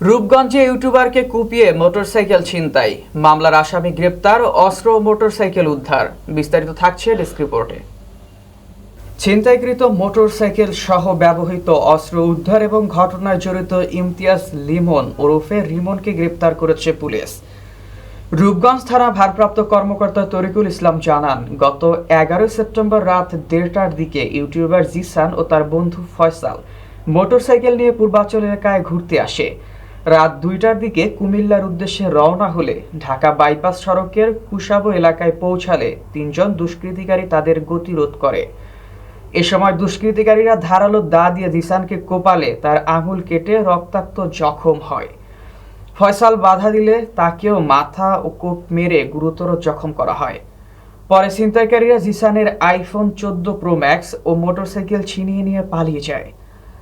রূপগঞ্জে ইউটিউবারকে কুপিয়ে মোটরসাইকেল ছিনতাই। মামলার আসামি গ্রেপ্তার, অস্ত্র মোটরসাইকেল উদ্ধার। বিস্তারিত থাকছে ডেস্ক রিপোর্টে। ছিনতাইকৃত মোটরসাইকেল সহ ব্যবহৃত অস্ত্র উদ্ধার এবং ঘটনায় জড়িত ইমতিয়াজ লিমন ওরফে রিমনকে গ্রেপ্তার করেছে পুলিশ। রূপগঞ্জ থানা ভারপ্রাপ্ত কর্মকর্তা তরিকুল ইসলাম জানান, গত এগারোই সেপ্টেম্বর রাত দেড়টার দিকে ইউটিউবার জিসান ও তার বন্ধু ফয়সাল মোটরসাইকেল নিয়ে পূর্বাচল এলাকায় ঘুরতে আসে। রাত দুইটার দিকে কুমিল্লার উদ্দেশ্যে রওনা হলে ঢাকা বাইপাস সড়কের কুশাবো এলাকায় পৌঁছালে তিনজন দুষ্কৃতিকারী তাদের গতিরোধ করে। এ সময় দুষ্কৃতিকারীরা ধারালো দা দিয়ে জিসানকে কোপালে তার আঙুল কেটে রক্তাক্ত জখম হয়। ফয়সাল বাধা দিলে তাকেও মাথা ও কোপ মেরে গুরুতর জখম করা হয়। পরে ছিনতাইকারীরা জিসানের আইফোন চোদ্দ প্রো ম্যাক্স ও মোটরসাইকেল ছিনিয়ে নিয়ে পালিয়ে যায়।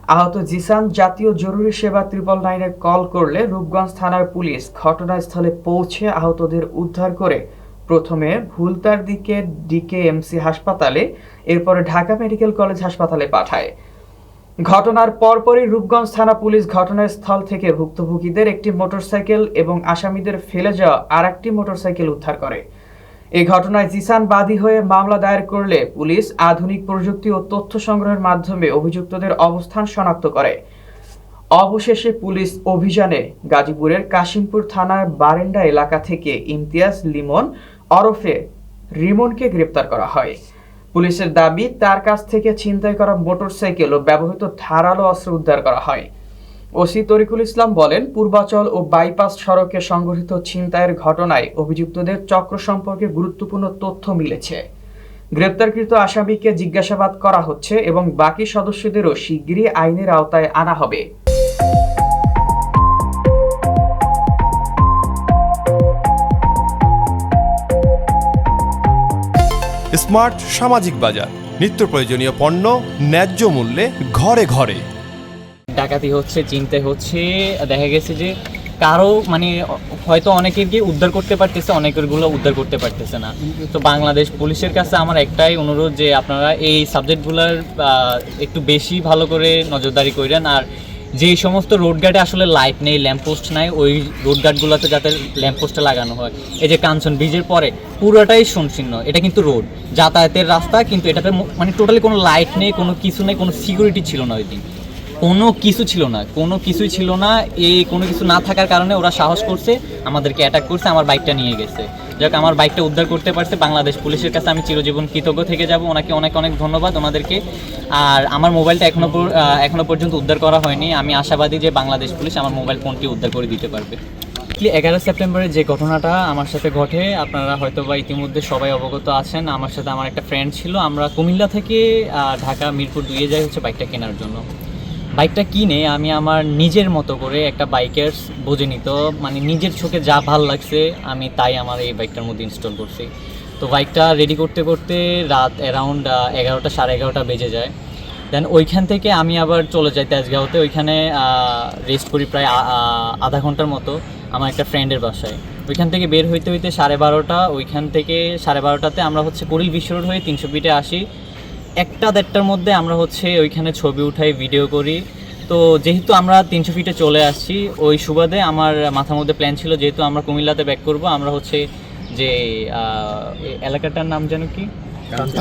আহত জিসান জাতীয় জরুরি সেবা ত্রিপল নাইনে কল করলে রূপগঞ্জ থানার পুলিশ ঘটনাস্থলে পৌঁছে আহতদের উদ্ধার করে প্রথমে ভুলতার দিকে ডিকেএমসি হাসপাতালে, এরপরে ঢাকা মেডিকেল কলেজ হাসপাতালে পাঠায়। ঘটনার পরপরই রূপগঞ্জ থানা পুলিশ ঘটনাস্থল থেকে ভুক্তভোগীদের একটি মোটরসাইকেল এবং আসামিদের ফেলে যাওয়া আর একটি মোটরসাইকেল উদ্ধার করে। এই ঘটনায় জিসান বাদী হয়ে মামলা দায়ের করলে পুলিশ আধুনিক প্রযুক্তি ও তথ্য সংগ্রহের মাধ্যমে অভিযুক্তদের অবস্থান শনাক্ত করে। অবশেষে পুলিশ অভিযানে গাজীপুরের কাশিমপুর থানার বারেন্ডা এলাকা থেকে ইমতিয়াজ লিমন ওরফে রিমনকে গ্রেপ্তার করা হয়। পুলিশের দাবি, তার কাছ থেকে ছিনতাই করা মোটরসাইকেল ও ব্যবহৃত ধারালো অস্ত্র উদ্ধার করা হয়। ওসি তরিকুল ইসলাম বলেন, পূর্বাচল ও বাইপাস সড়কে সংঘটিত ছিনতাইয়ের ঘটনায় অভিযুক্তদের চক্র সম্পর্কে গুরুত্বপূর্ণ তথ্য মিলেছে। গ্রেপ্তারকৃত আসামিকে জিজ্ঞাসাবাদ করা হচ্ছে এবং বাকি সদস্যদেরও শিগগিরই আইনের আওতায় আনা হবে। স্মার্ট সামাজিক বাজার, নিত্য প্রয়োজনীয় পণ্য, ন্যায্য মূল্যে ঘরে ঘরে। ডাকাতি হচ্ছে, চিনতে হচ্ছে। দেখা গেছে যে কারও মানে হয়তো অনেকের গিয়ে উদ্ধার করতে পারতেছে অনেকেরগুলো উদ্ধার করতে পারতেছে না। তো বাংলাদেশ পুলিশের কাছে আমার একটাই অনুরোধ যে আপনারা এই সাবজেক্টগুলোর একটু বেশি ভালো করে নজরদারি করেন। আর যে সমস্ত রোড গার্ডে আসলে লাইট নেই ল্যাম্পপোস্ট নাই, ওই রোড গার্ডগুলোতে যাতে ল্যাম্পপোস্টটা লাগানো হয়। এই যে কাঞ্চন ব্রিজের পরে পুরোটাই সংকীর্ণ এটা কিন্তু রোড। যাতায়াতের রাস্তা, কিন্তু এটাতে মানে টোটালি কোনো লাইট নেই, কোনো কিছু নেই, কোনো সিকিউরিটি ছিল না ওই দিন। কোনো কিছু ছিল না কোনো কিছুই ছিল না। এই কোনো কিছু না থাকার কারণে ওরা সাহস করছে আমাদেরকে অ্যাটাক করছে আমার বাইকটা নিয়ে গেছে। যাক আমার বাইকটা উদ্ধার করতে পারছে বাংলাদেশ পুলিশের কাছে আমি চিরজীবন কৃতজ্ঞ থেকে যাব। ওনাকে অনেক অনেক ধন্যবাদ ওনাদেরকে। আর আমার মোবাইলটা এখনও পর- আহ, এখনও পর্যন্ত উদ্ধার করা হয়নি। আমি আশাবাদী যে বাংলাদেশ পুলিশ আমার মোবাইল ফোনটি উদ্ধার করে দিতে পারবে। এগারো সেপ্টেম্বরে যে ঘটনাটা আমার সাথে ঘটে আপনারা হয়তো বা ইতিমধ্যে সবাই অবগত আছেন। আমার সাথে আমার একটা ফ্রেন্ড ছিল। আমরা কুমিল্লা থেকে ঢাকা মিরপুর দুইয়ে যাই হচ্ছে বাইকটা কেনার জন্য। বাইকটা কিনে আমি আমার নিজের মতো করে একটা বাইকের বুঝে নিত মানে নিজের চোখে যা ভালো লাগছে, আমি তাই আমার এই বাইকটার মধ্যে ইনস্টল করছি। তো বাইকটা রেডি করতে করতে রাত অ্যারাউন্ড এগারোটা, সাড়ে এগারোটা বেজে যায়। দেন ওইখান থেকে আমি আবার চলে যাই তেজগাঁওতে। ওইখানে রেস্ট করি প্রায় আধা ঘণ্টার মতো আমার একটা ফ্রেন্ডের বাসায়। ওইখান থেকে বের হইতে হইতে সাড়ে বারোটা, ওইখান থেকে সাড়ে বারোটাতে আমরা হচ্ছে কুড়িল বিশ্ব রোড হয়ে তিনশো ফিটে আসি। একটা দেড়টার মধ্যে আমরা হচ্ছে ওইখানে ছবি উঠাই ভিডিও করি। তো যেহেতু আমরা তিনশো ফিটে চলে আসছি ওই সুবাদে আমার মাথার মধ্যে প্ল্যান ছিল যেহেতু আমরা কুমিল্লাতে ব্যাক করব আমরা হচ্ছে যে এলাকাটার নাম যেন কি?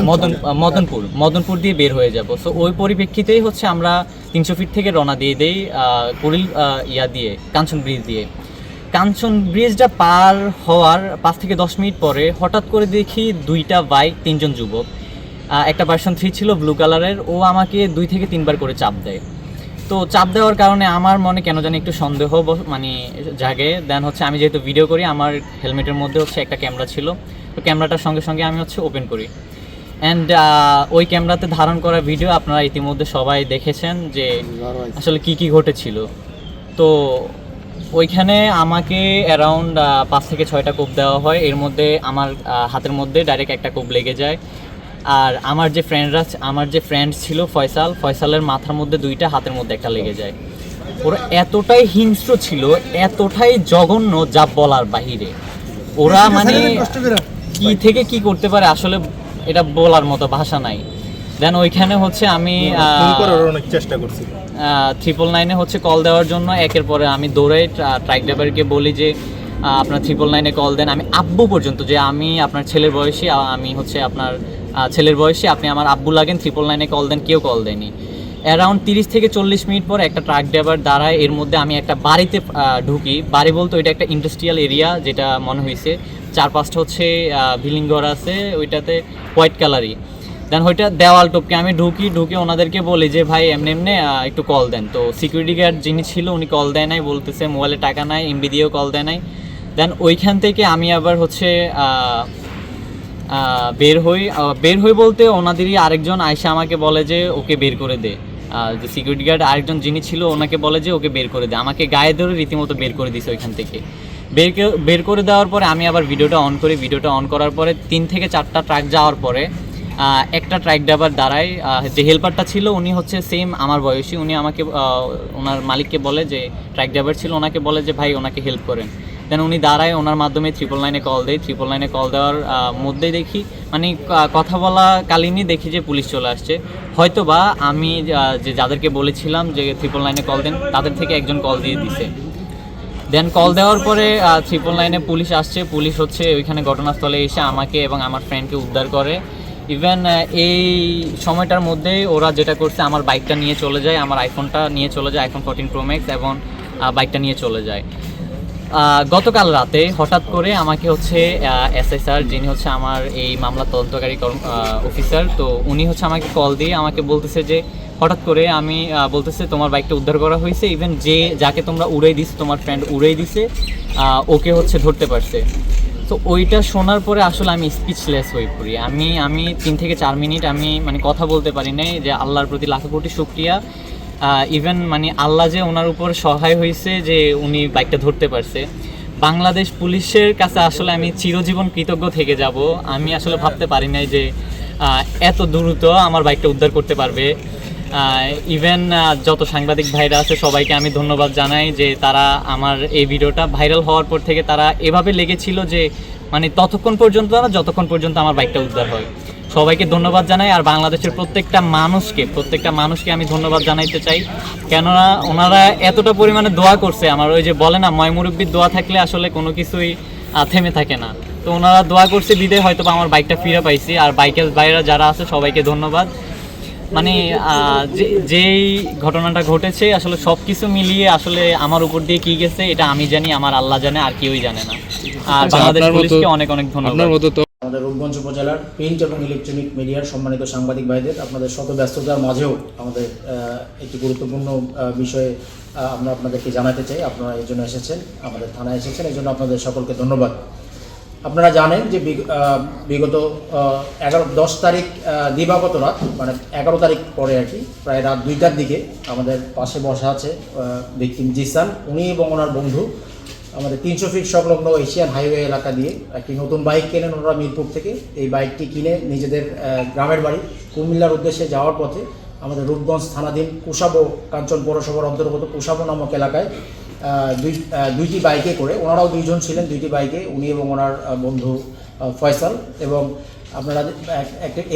মদন মদনপুর মদনপুর দিয়ে বের হয়ে যাব। সো ওই পরিপ্রেক্ষিতেই হচ্ছে আমরা তিনশো ফিট থেকে রওনা দিয়ে দেই কুড়িল ইয়া দিয়ে কাঞ্চন ব্রিজ দিয়ে। কাঞ্চন ব্রিজটা পার হওয়ার পাঁচ থেকে দশ মিনিট পরে হঠাৎ করে দেখি দুইটা বাইক তিনজন যুবক। একটা ভার্সন থ্রি ছিল ব্লু কালারের ও আমাকে দুই থেকে তিনবার করে চাপ দেয়। তো চাপ দেওয়ার কারণে আমার মনে কেন জানি একটু সন্দেহ মানে জাগে। দেন হচ্ছে আমি যেহেতু ভিডিও করি, আমার হেলমেটের মধ্যে হচ্ছে একটা ক্যামেরা ছিল। তো ক্যামেরাটার সঙ্গে সঙ্গে আমি হচ্ছে ওপেন করি। অ্যান্ড ওই ক্যামেরাতে ধারণ করা ভিডিও আপনারা ইতিমধ্যে সবাই দেখেছেন যে আসলে কি কি ঘটেছিল। তো ওইখানে আমাকে অ্যারাউন্ড পাঁচ থেকে ছয়টা কোপ দেওয়া হয়। এর মধ্যে আমার হাতের মধ্যে ডাইরেক্ট একটা কোপ লেগে যায়। আর আমার যে ফ্রেন্ডরা আমার যে ফ্রেন্ড ছিল ফয়সাল ফয়সালের মাথার মধ্যে দুইটা হাতের মধ্যে একটা লেগে যায়। ওরা এতটাই হিংস্র ছিল এতটাই জঘন্য যা বলার বাহিরে। ওরা মানে কি থেকে কি করতে পারে আসলে এটা বলার মতো ভাষা নাই। দেন ওইখানে হচ্ছে আমি অনেক চেষ্টা করছি। ট্রিপল নাইনে হচ্ছে কল দেওয়ার জন্য একের পরে আমি দৌড়ে ট্রাক ড্রাইভারকে বলি যে আপনার ট্রিপল নাইনে কল দেন। আমি আব্বু পর্যন্ত যে আমি আপনার ছেলের বয়সী আমি হচ্ছে আপনার ছেলের বয়সী আপনি আমার আব্বু লাগেন ট্রিপল নাইনে কল দেন, কেউ কল দেয়নি। অ্যারাউন্ড তিরিশ থেকে চল্লিশ মিনিট পর একটা ট্রাক ড্রাইভার দাঁড়ায় এর মধ্যে আমি একটা বাড়িতে ঢুকি। বাড়ি বলতে ওইটা একটা ইন্ডাস্ট্রিয়াল এরিয়া যেটা মনে হয়েছে চার পাঁচটা হচ্ছে বিল্ডিং ঘর আছে, ওইটাতে হোয়াইট কালারই দেন ওইটা দেওয়াল টপকে আমি ঢুকি, ঢুকে ওনাদেরকে বলি যে, ভাই, এমনি এমনি একটু কল দেন। তো সিকিউরিটি গার্ড যিনি ছিল, উনি কল দেয় নাই, বলতেছে মোবাইলে টাকা নাই এমবি দিয়েও কল দেয় নাই। দেন ওইখান থেকে আমি আবার হচ্ছে বের হই বের হই বলতে ওনাদেরই আরেকজন আয়সা আমাকে বলে যে ওকে বের করে দে। যে সিকিউরিটি গার্ড আরেকজন যিনি ছিল, ওনাকে বলে যে ওকে বের করে দে। আমাকে গায়ে ধরে রীতিমতো বের করে দিছে ওইখান থেকে। বের বের করে দেওয়ার পরে আমি আবার ভিডিওটা অন করি। ভিডিওটা অন করার পরে তিন থেকে চারটা ট্রাক যাওয়ার পরে একটা ট্রাক ড্রাইভার দাঁড়ায়। যে হেল্পারটা ছিল, উনি হচ্ছে সেম আমার বয়সী। উনি আমাকে ওনার মালিককে বলে যে ট্রাক ড্রাইভার ছিল, ওনাকে বলে যে, ভাই, ওনাকে হেল্প করেন। দেন উনি দাঁড়ায়, ওনার মাধ্যমে ট্রিপল নাইনে কল দেয়। ট্রিপল নাইনে কল দেওয়ার মধ্যেই দেখি মানে কথা বলা কালীনই দেখি যে পুলিশ চলে আসছে। হয়তো বা আমি যে যাদেরকে বলেছিলাম যে ট্রিপল নাইনে কল দেন, তাদের থেকে একজন কল দিয়ে দিছে। দেন কল দেওয়ার পরে ট্রিপল নাইনে পুলিশ আসছে। পুলিশ হচ্ছে ওইখানে ঘটনাস্থলে এসে আমাকে এবং আমার ফ্রেন্ডকে উদ্ধার করে। ইভেন এই সময়টার মধ্যে ওরা যেটা করছে, আমার বাইকটা নিয়ে চলে যায়, আমার আইফোনটা নিয়ে চলে যায় আইফোন ফোরটিন প্রো ম্যাক্স এবং বাইকটা নিয়ে চলে যায়। গতকাল রাতে হঠাৎ করে আমাকে হচ্ছে এসএসআর, যিনি হচ্ছে আমার এই মামলা তদন্তকারী অফিসার, তো উনি হচ্ছে আমাকে কল দিয়ে আমাকে বলতেছে যে, হঠাৎ করে আমি বলতেছে তোমার বাইকটা উদ্ধার করা হয়েছে ইভেন যে, যাকে তোমরা উড়াই দিছো, তোমার ফ্রেন্ড উড়াই দিছে ওকে হচ্ছে ধরতে পারছে। তো ওইটা শোনার পরে আসলে আমি স্পিচলেস হয়ে পড়ি। আমি আমি তিন থেকে চার মিনিট আমি মানে কথা বলতে পারি নাই যে আল্লাহর প্রতি লাখো কোটি শুক্রিয়া। ইভেন মানে আল্লাহ যে ওনার উপর সহায় হয়েছে যে উনি বাইকটা ধরতে পারছে। বাংলাদেশ পুলিশের কাছে আসলে আমি চিরজীবন কৃতজ্ঞ থেকে যাব। আমি আসলে ভাবতে পারি নাই যে এত দ্রুত আমার বাইকটা উদ্ধার করতে পারবে। ইভেন যত সাংবাদিক ভাইরা আছে সবাইকে আমি ধন্যবাদ জানাই যে তারা আমার এই ভিডিওটা ভাইরাল হওয়ার পর থেকে তারা এভাবে লেগেছিল যে মানে ততক্ষণ পর্যন্ত না, যতক্ষণ পর্যন্ত আমার বাইকটা উদ্ধার হয়। সবাইকে ধন্যবাদ জানাই আর বাংলাদেশের প্রত্যেকটা মানুষকে প্রত্যেকটা মানুষকে আমি ধন্যবাদ জানাইতে চাই। কেননা ওনারা এতটা পরিমাণে দোয়া করছে আমার ওই যে বলে না ময় মুরব্বীর দোয়া থাকলে আসলে কোনো কিছুই থেমে থাকে না। তো ওনারা দোয়া করছে বিদে হয়তো আমার বাইকটা ফিরে পাইছি। আর বাইকের বাইরা যারা আছে সবাইকে ধন্যবাদ। মানে যেই ঘটনাটা ঘটেছে আসলে সব কিছু মিলিয়ে আসলে আমার উপর দিয়ে কি গেছে এটা আমি জানি আমার আল্লাহ জানে আর কেউই জানে না। আর আচ্ছা, বাংলাদেশ পুলিশকে অনেক অনেক ধন্যবাদ। আমাদের রূপগঞ্জ উপজেলার প্রিন্ট এবং ইলেকট্রনিক মিডিয়ার সম্মানিত সাংবাদিক ভাইদের, আপনাদের শত ব্যস্ততার মাঝেও আমাদের একটি গুরুত্বপূর্ণ বিষয়ে আমরা আপনাদেরকে জানাতে চাই। আপনারা এই জন্য এসেছেন, আমাদের থানায় এসেছেন, এই জন্য আপনাদের সকলকে ধন্যবাদ। আপনারা জানেন যে বিগ- বিগত এগারো, দশ তারিখ দিবাগত রাত মানে এগারো তারিখ পরে আর কি, প্রায় রাত দুইটার দিকে আমাদের পাশে বসা আছে ভিকটিম জিসান। উনি এবং ওনার বন্ধু আমাদের তিনশো ফিট সংলগ্ন এশিয়ান হাইওয়ে এলাকা দিয়ে একটি নতুন বাইক কেনেন ওনারা মিরপুর থেকে। এই বাইকটি কিনে নিজেদের গ্রামের বাড়ি কুমিল্লার উদ্দেশ্যে যাওয়ার পথে আমাদের রূপগঞ্জ থানাধীন কুশাবো কাঞ্চন পৌরসভার অন্তর্গত কুশাবো নামক এলাকায় দুই দুইটি বাইকে করে, ওনারাও দুইজন ছিলেন দুইটি বাইকে, উনি এবং ওনার বন্ধু ফয়সাল এবং আপনারা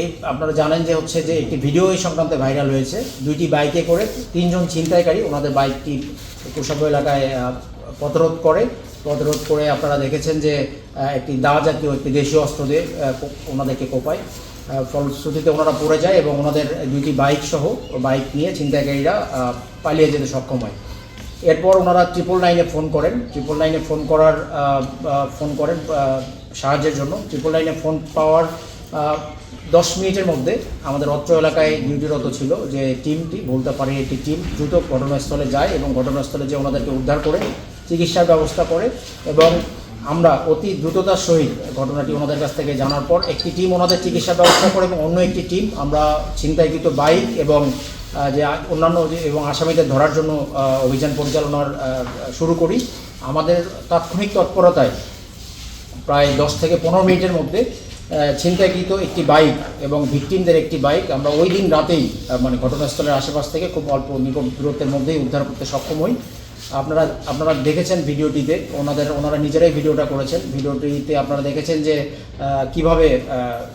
এই আপনারা জানেন যে হচ্ছে যে একটি ভিডিও এই সংক্রান্তে ভাইরাল হয়েছে। দুইটি বাইকে করে তিনজন ছিনতাইকারী ওনাদের বাইকটি কুশাবো এলাকায় আহ, পথরোধ করে। পথরোধ করে আপনারা দেখেছেন যে একটি দা জাতীয় একটি দেশীয় অস্ত্র দিয়ে ওনাদেরকে কোপায়। ফলশ্রুতিতে ওনারা পড়ে যায় এবং ওনাদের দুইটি বাইক সহ বাইক নিয়ে ছিনতাইকারীরা আহ, পালিয়ে যেতে সক্ষম হয়। এরপর ওনারা ট্রিপল নাইনে ফোন করেন। ট্রিপল নাইনে ফোন করার ফোন করেন সাহায্যের জন্য। ট্রিপল নাইনে ফোন পাওয়ার দশ মিনিটের মধ্যে আমাদের অত্র এলাকায় ডিউটিরত ছিল যে টিমটি বলতে পারে একটি টিম দ্রুত ঘটনাস্থলে যায় এবং ঘটনাস্থলে যে ওনাদেরকে উদ্ধার করে চিকিৎসার ব্যবস্থা করে এবং আমরা অতি দ্রুততার সহিত ঘটনাটি ওনাদের কাছ থেকে জানার পর একটি টিম ওনাদের চিকিৎসার ব্যবস্থা করে এবং অন্য একটি টিম আমরা ছিনতাইকৃত বাইক এবং যে অন্যান্য এবং আসামিদের ধরার জন্য অভিযান পরিচালনার শুরু করি। আমাদের তাৎক্ষণিক তৎপরতায় প্রায় দশ থেকে পনেরো মিনিটের মধ্যে ছিনতাইকৃত একটি বাইক এবং ভিকটিমদের একটি বাইক আমরা ওই দিন রাতেই মানে ঘটনাস্থলের আশেপাশ থেকে খুব অল্প নিকট দূরত্বের মধ্যেই উদ্ধার করতে সক্ষম হই। আপনারা আপনারা দেখেছেন ভিডিওটিতে, ওনাদের, ওনারা নিজেরাই ভিডিওটা করেছেন। ভিডিওটিতে আপনারা দেখেছেন যে কীভাবে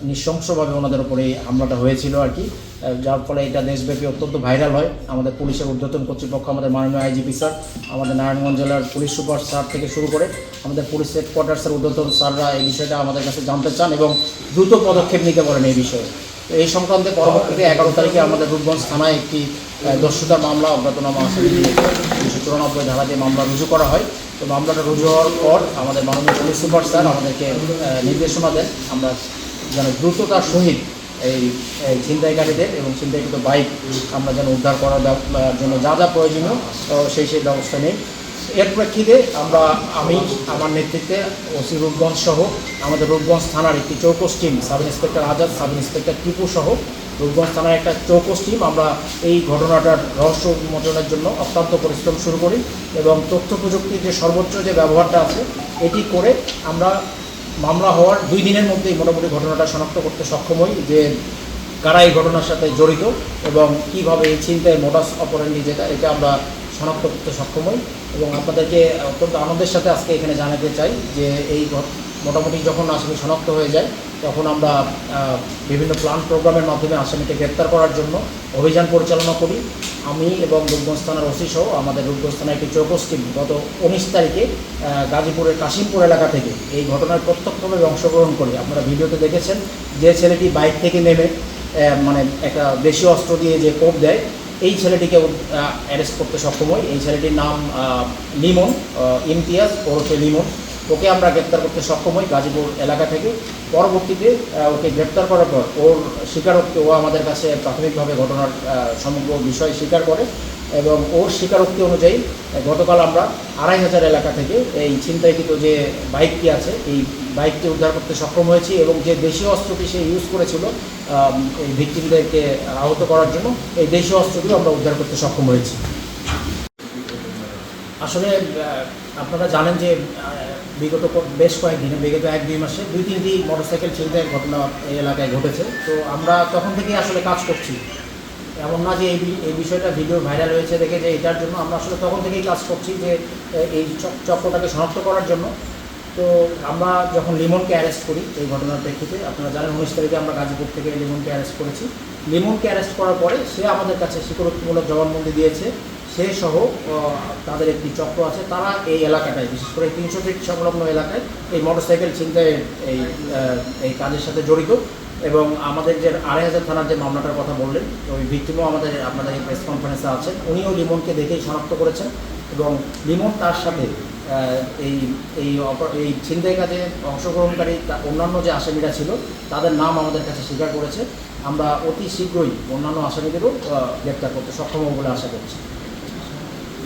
নৃশংসভাবে ওনাদের উপরে এই হামলাটা হয়েছিল আর কি। যার ফলে এটা দেশব্যাপী অত্যন্ত ভাইরাল হয়। আমাদের পুলিশের ঊর্ধ্বতন কর্তৃপক্ষ, আমাদের মাননীয় আইজিপি স্যার, আমাদের নারায়ণগঞ্জ জেলার পুলিশ সুপার স্যার থেকে শুরু করে আমাদের পুলিশ হেডকোয়ার্টার্সের ঊর্ধ্বতন স্যাররা এই বিষয়টা আমাদের কাছে জানতে চান এবং দ্রুত পদক্ষেপ নিতে পারেন এই বিষয়ে। এই সংক্রান্তে পরবর্তীতে এগারো তারিখে আমাদের রূপগঞ্জ থানায় একটি দস্যুতা মামলা, অজ্ঞাতনামা আসামি দুশো চুরানব্বই ধারা দিয়ে মামলা রুজু করা হয়। তো মামলাটা রুজু হওয়ার পর আমাদের মাননীয় পুলিশ সুপার স্যার আমাদেরকে নির্দেশনা দেন আমরা যেন দ্রুততার সহিত এই ছিনতাইকারীদের এবং ছিনতাইকৃত বাইক আমরা যেন উদ্ধার করার জন্য যা যা প্রয়োজনীয় সেই সেই ব্যবস্থা নেই। এর প্রেক্ষিতে আমরা, আমি, আমার নেতৃত্বে ওসি রূপগঞ্জ সহ আমাদের রূপগঞ্জ থানার একটি চৌকস team, sub inspector Azad, sub inspector Tipu সহ রূপগঞ্জ থানার একটা চৌকস টিম, আমরা এই ঘটনাটার রহস্য উন্মোচনের জন্য অত্যন্ত পরিশ্রম শুরু করি এবং তথ্য প্রযুক্তির যে সর্বোচ্চ যে ব্যবহারটা আছে, এটি করে আমরা মামলা হওয়ার দুই দিনের মধ্যেই মোটামুটি ঘটনাটা শনাক্ত করতে সক্ষম হই যে কারা এই ঘটনার সাথে জড়িত এবং কীভাবে এই চিন্তায় মোটাস অপরান্ডি যেটা, এটা আমরা শনাক্ত করতে সক্ষম হই এবং আপনাদেরকে অত্যন্ত আনন্দের সাথে আজকে এখানে জানাতে চাই যে এই মোটামুটি যখন আসামি শনাক্ত হয়ে যায়, তখন আমরা বিভিন্ন প্ল্যান প্রোগ্রামের মাধ্যমে আসামিকে গ্রেপ্তার করার জন্য অভিযান পরিচালনা করি। আমি এবং রূপগঞ্জ থানার ওসি সহ আমাদের রূপগঞ্জ থানার একটি চৌকস টিম গত উনিশ তারিখে গাজীপুরের কাশিমপুর এলাকা থেকে এই ঘটনায় প্রত্যক্ষভাবে অংশগ্রহণ করি। আপনারা ভিডিওতে দেখেছেন যে ছেলেটি বাইক থেকে নেমে মানে একটা দেশীয় অস্ত্র দিয়ে যে কোপ দেয় এই ছেলেটিকে অ্যারেস্ট করতে সক্ষম হই। এই ছেলেটির নাম লিমন ইমতিয়াজ ওরফে লিমন। ওকে আমরা গ্রেপ্তার করতে সক্ষম হই গাজীপুর এলাকা থেকে। পরবর্তীতে ওকে গ্রেপ্তার করার পর ওর স্বীকারোক্তি ও আমাদের কাছে প্রাথমিকভাবে ঘটনার সমগ্র বিষয় স্বীকার করে। এবং ওর স্বীকারোক্তি অনুযায়ী গতকাল আমরা আড়াই হাজার এলাকা থেকে এই ছিনতাইকৃত যে বাইকটি আছে, এই বাইকটি উদ্ধার করতে সক্ষম হয়েছি এবং যে দেশীয় অস্ত্রটি সে ইউজ করেছিল এই ভিক্টিমদেরকে আহত করার জন্য, এই দেশীয় অস্ত্রটিও আমরা উদ্ধার করতে সক্ষম হয়েছি। আসলে আপনারা জানেন যে বিগত বেশ কয়েকদিনে, বিগত এক দুই মাসে দুই তিনটি মোটরসাইকেল ছিনতাইয়ের ঘটনা এই এলাকায় ঘটেছে। তো আমরা তখন থেকেই আসলে কাজ করছি। এমন না যে এই বিষয়টা ভিডিও ভাইরাল হয়েছে দেখে যে এটার জন্য আমরা আসলে তখন থেকেই কাজ করছি যে এই চক- চক্রটাকে শনাক্ত করার জন্য। তো আমরা যখন লিমনকে অ্যারেস্ট করি এই ঘটনার প্রেক্ষিতে, আপনারা জানেন উনিশ তারিখে আমরা গাজীপুর থেকে লিমনকে অ্যারেস্ট করেছি। লিমনকে অ্যারেস্ট করার পরে সে আমাদের কাছে স্বীকারোক্তিমূলক জবানবন্দি দিয়েছে। সে সহ তাদের একটি চক্র আছে। তারা এই এলাকাটায়, বিশেষ করে তিনশো ফিট সংলগ্ন এলাকায় এই মোটরসাইকেল ছিনতাইয়ের এই এই কাজের সাথে জড়িত। এবং আমাদের যে আড়াই হাজার থানার যে মামলাটার কথা বললেন, ওই ভিক্টিমও আমাদের আপনাদের এই প্রেস কনফারেন্সে আছেন। উনিও লিমনকে দেখেই শনাক্ত করেছেন এবং লিমন তার সাথে এই এই এই ছিনতাই কাজে অংশগ্রহণকারী অন্যান্য যে আসামিরা ছিল, তাদের নাম আমাদের কাছে স্বীকার করেছে। আমরা অতি শীঘ্রই অন্যান্য আসামিদেরও গ্রেপ্তার করতে সক্ষম হব বলে আশা করছি।